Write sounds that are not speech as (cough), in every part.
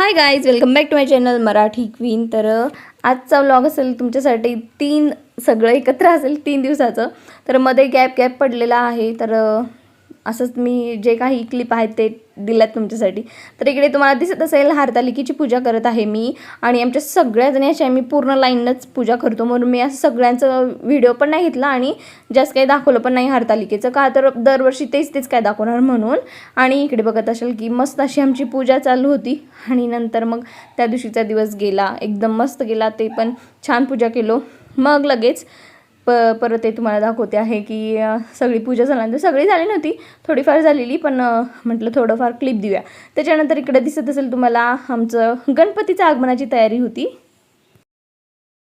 Hi guys welcome back to my channel Marathi queen तर आजचा vlog असेल तुमच्यासाठी तीन सगळं एकत्र असेल तीन दिवसाचं. तर मध्ये गॅप गॅप पडलेला आहे. तर असंच मी जे काही क्लिप आहेत ते दिल्यात तुमच्यासाठी. तर इकडे तुम्हाला दिसत असेल हारतालिकेची पूजा करत आहे मी आणि आमच्या सगळ्या जणी आम्ही पूर्ण लाईनच पूजा करतो. म्हणून मी असं सगळ्यांचं व्हिडिओ पण नाही घेतला आणि जास्त काही दाखवलं पण नाही हारतालिकेचं. का तर दरवर्षी तेच तेच काय दाखवणार म्हणून. आणि इकडे बघत असेल की मस्त अशी आमची पूजा चालू होती. आणि नंतर मग त्या दिवशीचा दिवस गेला. एकदम मस्त गेला. ते पण छान पूजा केलो. मग लगेच प परत ते तुम्हाला दाखवते आहे की सगळी पूजा झाल्यानंतर सगळी झाली नव्हती थोडीफार झालेली पण म्हटलं थोडंफार क्लिप देऊया. त्याच्यानंतर इकडे दिसत असेल तुम्हाला आमचं गणपतीच्या आगमनाची तयारी होती.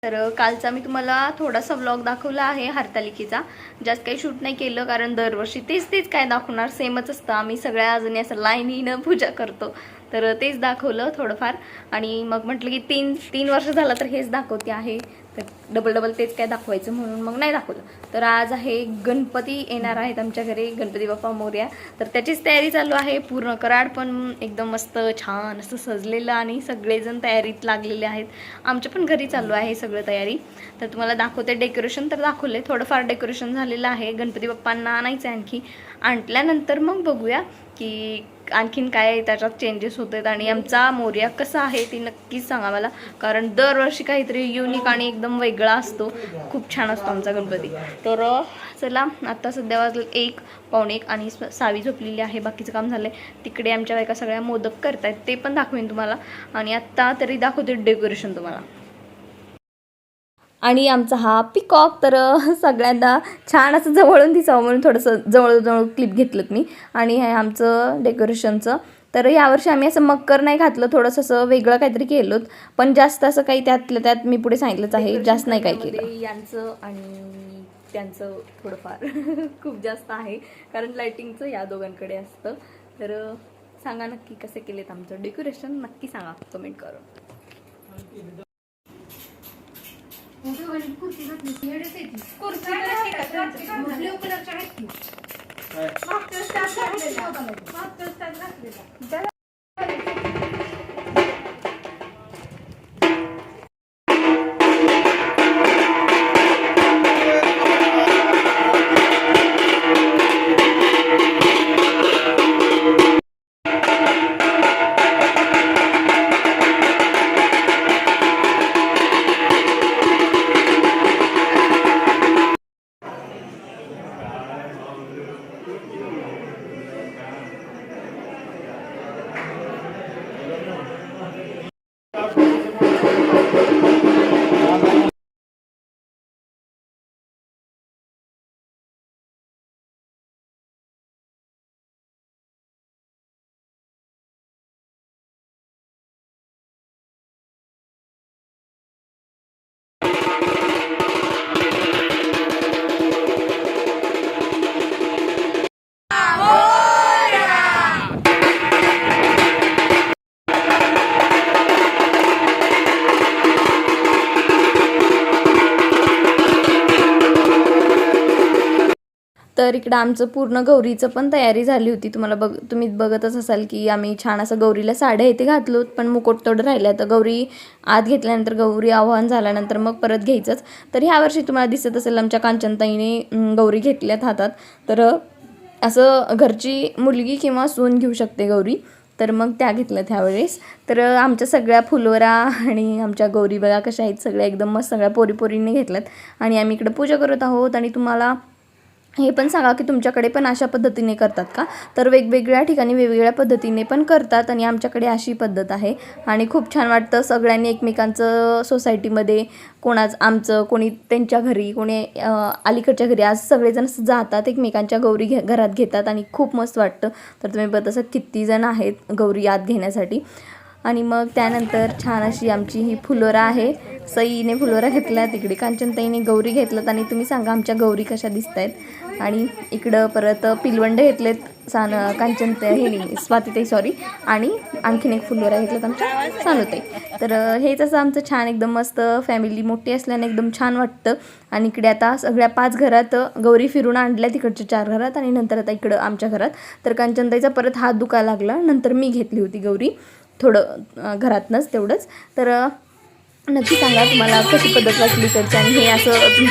तर कालचा मी तुम्हाला थोडासा व्लॉग दाखवला आहे हरतालिकेचा. जास्त काही शूट नाही केलं कारण दरवर्षी तेच तेच काय दाखवणार सेमच असतं. आम्ही सगळ्या जणी असं लाईनीनं पूजा करतो. तर तेच दाखवलं थोडंफार. आणि मग म्हटलं की तीन तीन वर्ष झालं तर हेच दाखवते आहे. तर डबल डबल तेच काय दाखवायचं म्हणून मग नाही दाखवलं. तर आज आहे गणपती येणार आहेत आमच्या घरी गणपती बाप्पा मोर्या. तर त्याचीच तयारी चालू आहे पूर्ण कराड पण एकदम मस्त छान असं सजलेलं आणि सगळेजण तयारीत लागलेले आहेत. आमच्या पण घरी चालू आहे सगळं तयारी. तर तुम्हाला दाखवते डेकोरेशन तर दाखवले थोडंफार डेकोरेशन झालेलं आहे. गणपती बाप्पांना आणायचं आहे आणखी. आणल्यानंतर मग बघूया की आणखीन काय त्याच्यात चेंजेस होत आहेत आणि आमचा मोर्या कसा आहे ती नक्कीच सांगा मला. कारण दरवर्षी काहीतरी युनिक आणि एकदम वेगळा असतो. खूप छान असतो आमचा गणपती. तर चला आता सध्या वाजलं एक पावणे एक आणि स- सावी झोपलेली आहे. बाकीचं काम झालं आहे तिकडे आमच्या बायका सगळ्या मोदक करतायत. ते पण दाखवेन तुम्हाला. आणि आत्ता तरी दाखवते डेकोरेशन तुम्हाला. आणि आमचा हा पिकॉक तर (laughs) सगळ्यांना छान असं जवळून दिसावं म्हणून थोडंसं जवळजवळ क्लिप घेतलं मी. आणि हे आमचं डेकोरेशनचं तर यावर्षी आम्ही असं मक्कर नाही घातलं थोडंसं असं वेगळं काहीतरी केलं पण जास्त असं काही त्यातलं त्यात मी पुढे सांगितलंच आहे जास्त नाही काय केलं. यांचं आणि त्यांचं थोडंफार (laughs) खूप जास्त आहे. कारण लाइटिंगचं या दोघांकडे असतं. तर सांगा नक्की कसे केलेत आमचं डेकोरेशन नक्की सांगा कमेंट करून. कुर्ती घातली हेडच येते कुर्ती ब्ल्यू कलरच्या आहेत की? मागच्या मागच्या तर इकडं आमचं पूर्ण गौरीचं पण तयारी झाली होती. तुम्हाला बघ तुम्ही बघतच असाल की आम्ही छान असं गौरीला साड्या इथे घातलो पण मुकुट तेवढं राहिलं तर गौरी आत घेतल्यानंतर गौरी आव्हान झाल्यानंतर मग परत घ्यायचंच. तर ह्या वर्षी तुम्हाला दिसत असेल आमच्या कांचनताईने गौरी घेतल्यात हातात. तर असं घरची मुलगी किंवा सून घेऊ शकते गौरी. तर मग त्या घेतल्यात ह्यावेळेस. तर आमच्या सगळ्या फुलोरा आणि आमच्या गौरी बघा कशा आहेत. सगळ्या एकदम मस्त सगळ्या पोरीपोरींनी घेतल्यात. आणि आम्ही इकडे पूजा करत आहोत आणि तुम्हाला हे पण सांगा की तुमच्याकडे पण अशा पद्धतीने करतात का? तर वेगवेगळ्या ठिकाणी वेगवेगळ्या पद्धतीने पण करतात आणि आमच्याकडे अशी पद्धत आहे. आणि खूप छान वाटतं सगळ्यांनी एकमेकांचं सोसायटीमध्ये कोणाच आमचं कोणी त्यांच्या घरी कोणी अलीकडच्या घरी आज सगळेजण जातात एकमेकांच्या गौरी घे घरात घेतात आणि खूप मस्त वाटतं. तर तुम्ही बघत असं किती जण आहेत गौरी आत घेण्यासाठी. आणि मग त्यानंतर छान अशी आमची ही फुलोरा आहे. सईने फुलोरा घेतला तिकडे कांचनताईने गौरी घेतल्यात आणि तुम्ही सांगा आमच्या गौरी कशा दिसत आहेत आणि इकडं परत पिलवंड घेतलेत सान कांचन हे नाही स्वातीताई सॉरी आणि आणखीन एक फुलोरा घेतल्यात आमच्या सानूताई. तर हेच असं आमचं छान एकदम मस्त फॅमिली मोठी असल्याने एकदम छान वाटतं. आणि इकडे आता सगळ्या पाच घरात गौरी फिरून आणल्या तिकडच्या चार घरात आणि नंतर आता इकडं आमच्या घरात. तर कांचनताईचा परत हात दुखायला लागला नंतर मी घेतली होती गौरी. थोडं घरातनंच तेवढंच. तर नक्की सांगा तुम्हाला कशी पद्धत वाटली इकडची आणि हे असं